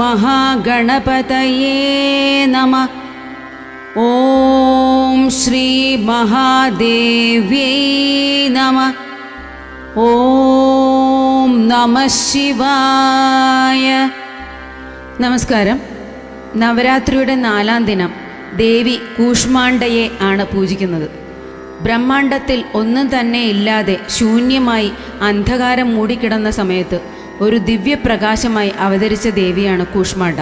महागणपतये नमः ॐ श्रीमहादेव्यै नमः ॐ नमः शिवाय നമസ്കാരം നവരാത്രിയുടെ നാലാം ദിനം ദേവി കൂഷ്മാണ്ഡയെ ആണ് പൂജിക്കുന്നത് ബ്രഹ്മാണ്ഡത്തിൽ ഒന്നും തന്നെ ഇല്ലാതെ ശൂന്യമായി അന്ധകാരം മൂടിക്കിടന്ന സമയത്ത് ഒരു ദിവ്യപ്രകാശമായി അവതരിച്ച ദേവിയാണ് കൂഷ്മാണ്ട.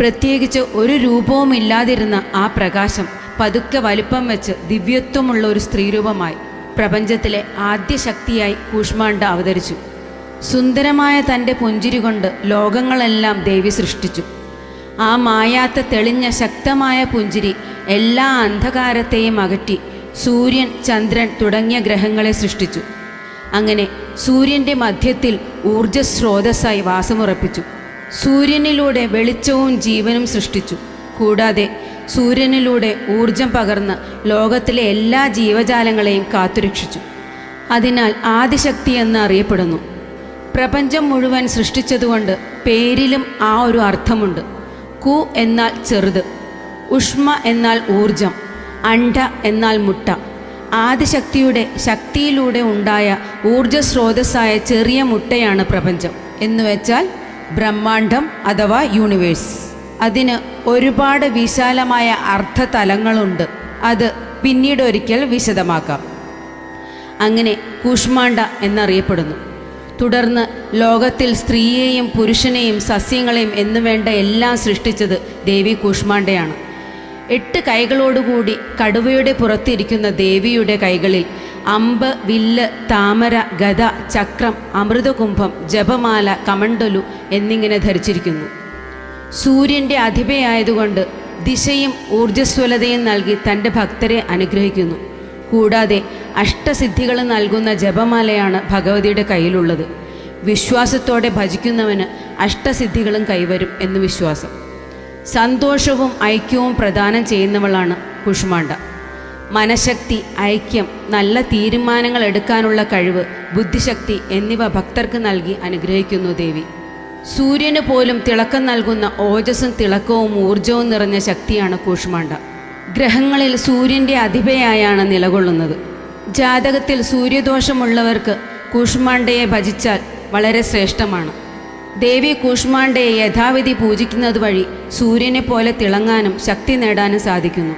പ്രത്യേകിച്ച് ഒരു രൂപവും ഇല്ലാതിരുന്ന ആ പ്രകാശം പതുക്കെ വലിപ്പം വെച്ച് ദിവ്യത്വമുള്ള ഒരു സ്ത്രീരൂപമായി പ്രപഞ്ചത്തിലെ ആദ്യ ശക്തിയായി കൂഷ്മാണ്ട അവതരിച്ചു. സുന്ദരമായ തന്റെ പുഞ്ചിരി കൊണ്ട് ലോകങ്ങളെല്ലാം ദേവി സൃഷ്ടിച്ചു. ആ മായാത്ത തെളിഞ്ഞ ശക്തമായ പുഞ്ചിരി എല്ലാ അന്ധകാരത്തെയും അകറ്റി സൂര്യൻ ചന്ദ്രൻ തുടങ്ങിയ ഗ്രഹങ്ങളെ സൃഷ്ടിച്ചു. അങ്ങനെ സൂര്യന്റെ മധ്യത്തിൽ ഊർജസ്രോതസ്സായി വാസമുറപ്പിച്ചു. സൂര്യനിലൂടെ വെളിച്ചവും ജീവനും സൃഷ്ടിച്ചു. കൂടാതെ സൂര്യനിലൂടെ ഊർജം പകർന്ന് ലോകത്തിലെ എല്ലാ ജീവജാലങ്ങളെയും കാത്തുരക്ഷിച്ചു. അതിനാൽ ആദിശക്തി എന്ന് അറിയപ്പെടുന്നു. പ്രപഞ്ചം മുഴുവൻ സൃഷ്ടിച്ചതുകൊണ്ട് പേരിലും ആ ഒരു അർത്ഥമുണ്ട്. കു എന്നാൽ ചെറുത് ഉഷ്മ എന്നാൽ ഊർജം അണ്ട എന്നാൽ മുട്ട. ആദിശക്തിയുടെ ശക്തിയിലൂടെ ഉണ്ടായ ഊർജസ്രോതസ്സായ ചെറിയ മുട്ടയാണ് പ്രപഞ്ചം. എന്നുവെച്ചാൽ ബ്രഹ്മാണ്ഡം അഥവാ യൂണിവേഴ്സ്. അതിന് ഒരുപാട് വിശാലമായ അർത്ഥ തലങ്ങളുണ്ട് അത് പിന്നീട് ഒരിക്കൽ വിശദമാക്കാം. അങ്ങനെ കൂഷ്മാണ്ഡ എന്നറിയപ്പെടുന്നു. തുടർന്ന് ലോകത്തിൽ സ്ത്രീയെയും പുരുഷനെയും സസ്യങ്ങളെയും എന്നുവേണ്ട എല്ലാം സൃഷ്ടിച്ചത് ദേവി കൂഷ്മാണ്ഡയാണ്. എട്ട് കൈകളോടുകൂടി കടുവയുടെ പുറത്തിരിക്കുന്ന ദേവിയുടെ കൈകളിൽ അമ്പ് വില്ല് താമര ഗത ചക്രം അമൃതകുംഭം ജപമാല കമണ്ടലു എന്നിങ്ങനെ ധരിച്ചിരിക്കുന്നു. സൂര്യന്റെ അധിപയായതുകൊണ്ട് ദിശയും ഊർജസ്വലതയും നൽകി തന്റെ ഭക്തരെ അനുഗ്രഹിക്കുന്നു. കൂടാതെ അഷ്ടസിദ്ധികൾ നൽകുന്ന ജപമാലയാണ് ഭഗവതിയുടെ കയ്യിലുള്ളത്. വിശ്വാസത്തോടെ ഭജിക്കുന്നവന് അഷ്ടസിദ്ധികളും കൈവരും എന്ന് വിശ്വാസം. സന്തോഷവും ഐക്യവും പ്രദാനം ചെയ്യുന്നവളാണ് കുഷ്മാണ്ഡ മനഃശക്തി ഐക്യം നല്ല തീരുമാനങ്ങൾ എടുക്കാനുള്ള കഴിവ് ബുദ്ധിശക്തി എന്നിവ ഭക്തർക്ക് നൽകി അനുഗ്രഹിക്കുന്നു ദേവി. സൂര്യന് പോലും തിളക്കം നൽകുന്ന ഓജസ്സും തിളക്കവും ഊർജവും നിറഞ്ഞ ശക്തിയാണ് കൂഷ്മാണ്ട. ഗ്രഹങ്ങളിൽ സൂര്യന്റെ അധിപയായാണ് നിലകൊള്ളുന്നത്. ജാതകത്തിൽ സൂര്യദോഷമുള്ളവർക്ക് കൂഷ്മാണ്ടയെ ഭജിച്ചാൽ വളരെ ശ്രേഷ്ഠമാണ്. ദേവി കൂഷ്മാണ്ഡയെ യഥാവിധി പൂജിക്കുന്നത് വഴി സൂര്യനെ പോലെ തിളങ്ങാനും ശക്തി നേടാനും സാധിക്കുന്നു.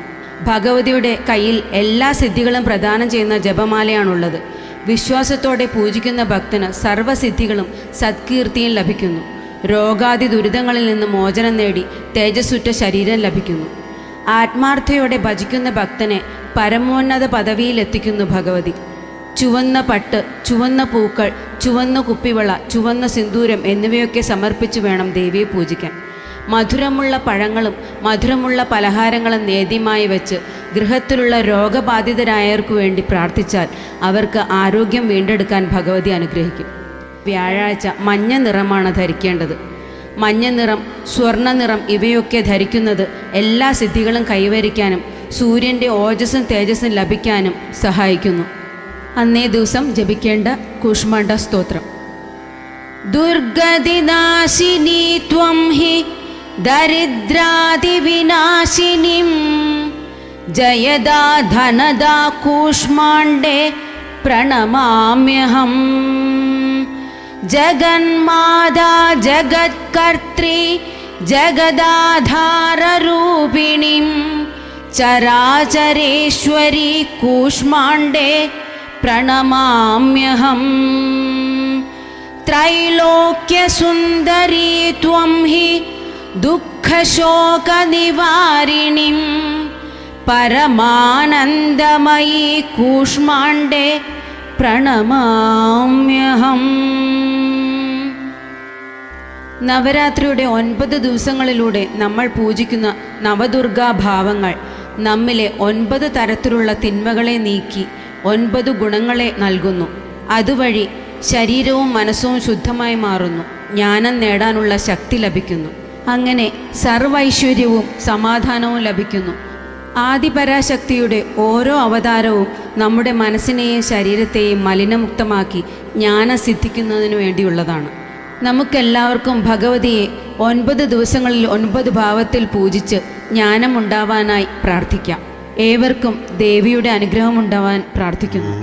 ഭഗവതിയുടെ കയ്യിൽ എല്ലാ സിദ്ധികളും പ്രദാനം ചെയ്യുന്ന ജപമാലയാണുള്ളത്. വിശ്വാസത്തോടെ പൂജിക്കുന്ന ഭക്തന് സർവസിദ്ധികളും സത്കീർത്തിയും ലഭിക്കുന്നു. രോഗാദി ദുരിതങ്ങളിൽ നിന്ന് മോചനം നേടി തേജസ്സുറ്റ ശരീരം ലഭിക്കുന്നു. ആത്മാർത്ഥയോടെ ഭജിക്കുന്ന ഭക്തനെ പരമോന്നത പദവിയിലെത്തിക്കുന്നു ഭഗവതി. ചുവന്ന പട്ട് ചുവന്ന പൂക്കൾ ചുവന്ന കുപ്പിവള ചുവന്ന സിന്ദൂരം എന്നിവയൊക്കെ സമർപ്പിച്ചു വേണം ദേവിയെ പൂജിക്കാൻ. മധുരമുള്ള പഴങ്ങളും മധുരമുള്ള പലഹാരങ്ങളും നേദ്യമായി വെച്ച് ഗൃഹത്തിലുള്ള രോഗബാധിതരായവർക്ക് വേണ്ടി പ്രാർത്ഥിച്ചാൽ അവർക്ക് ആരോഗ്യം വീണ്ടെടുക്കാൻ ഭഗവതി അനുഗ്രഹിക്കും. വ്യാഴാഴ്ച മഞ്ഞ നിറമാണ് ധരിക്കേണ്ടത്. മഞ്ഞ നിറം സ്വർണ നിറം ഇവയൊക്കെ ധരിക്കുന്നത് എല്ലാ സിദ്ധികളും കൈവരിക്കാനും സൂര്യന്റെ ഓജസ്സും തേജസ്സും ലഭിക്കാനും സഹായിക്കുന്നു. അന്നേ ദിവസം ജപിക്കേണ്ട കൂഷ്മാണ്ഡ സ്തോത്രം. ദുർഗതിനാശിനി ത്വം ഹി ദരിദ്രാതിവിനാശിനിം. ജയദാ ധനദാ കൂഷ്മാണ്ഡേ प्रणमाम्यहं जगन्मादा जगत्कर्त्री जगदाधाररूपिणीं चराचरेश्वरी कूष्माण्डे പ്രണമാമ്യഹം त्रैलोक्यसुन्दरी त्वं हि दुःखशोकनिवारिणीं परमानन्दमयी कूष्माण्डे പ്രണമാമ്യഹം നവരാത്രിയുടെ ഒൻപത് ദിവസങ്ങളിലൂടെ നമ്മൾ പൂജിക്കുന്ന നവദുർഗാ ഭാവങ്ങൾ നമ്മിലെ ഒൻപത് തരത്തിലുള്ള തിന്മകളെ നീക്കി ഒൻപത് ഗുണങ്ങളെ നൽകുന്നു. അതുവഴി ശരീരവും മനസ്സും ശുദ്ധമായി മാറുന്നു. ജ്ഞാനം നേടാനുള്ള ശക്തി ലഭിക്കുന്നു. അങ്ങനെ സർവൈശ്വര്യവും സമാധാനവും ലഭിക്കുന്നു. ആദിപരാശക്തിയുടെ ഓരോ അവതാരവും നമ്മുടെ മനസ്സിനെയും ശരീരത്തെയും മലിനമുക്തമാക്കി ജ്ഞാനം സിദ്ധിക്കുന്നതിന് വേണ്ടിയുള്ളതാണ്. നമുക്കെല്ലാവർക്കും ഭഗവതിയെ ഒൻപത് ദിവസങ്ങളിൽ ഒൻപത് ഭാവത്തിൽ പൂജിച്ച് ജ്ഞാനമുണ്ടാവാനായി പ്രാർത്ഥിക്കാം. ഏവർക്കും ദേവിയുടെ അനുഗ്രഹം ഉണ്ടാവാൻ പ്രാർത്ഥിക്കുന്നു.